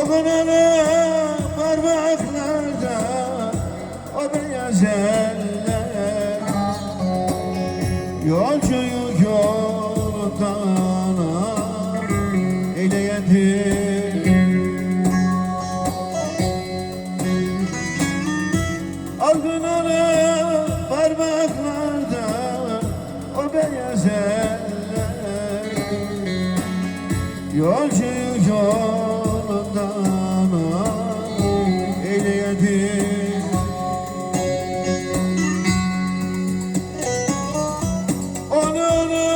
Okunalı parmaklarda O beyaz Yolcuyu yoldan eyleyendir. Algınalı parmaklarda o beyaz Yolcuyu yolundan eyleyedir Onu onu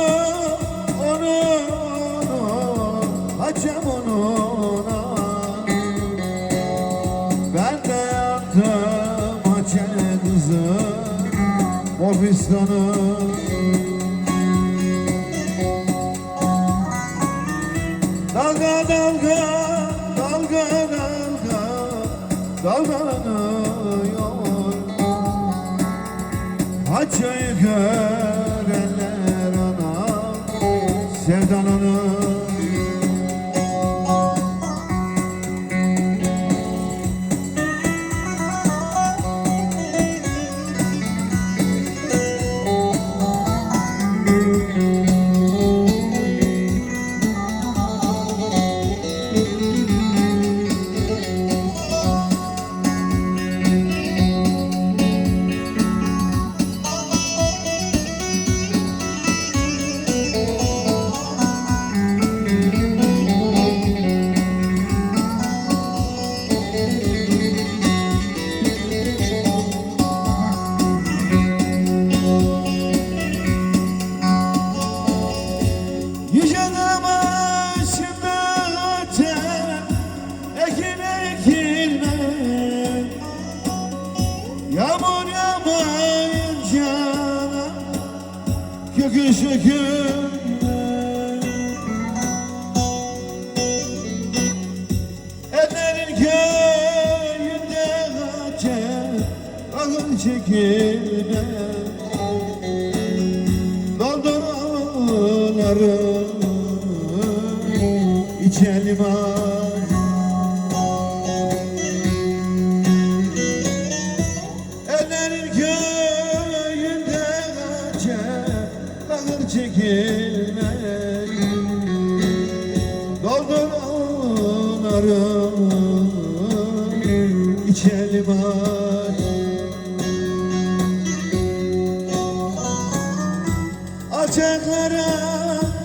onu onu Açam onuna. Ben de yaptım açan kızı Mobistanı Dalgalanıyor Haçayı Kökü sökülmez Ellerin köyünde kaçar Akıl çekilmez. Doldurları içelim ay Bakır çekilmez Doldurları içelim ay Alçaklara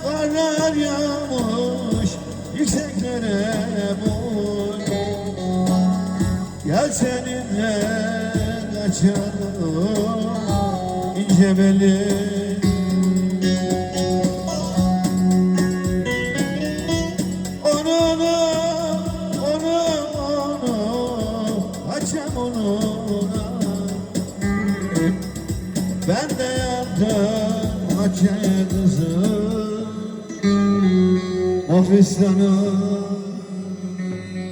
karlar yağmış Yükseklere boy Gel seninle kaçalım ince belli ben de yaptım haçe kızı. Ofistanı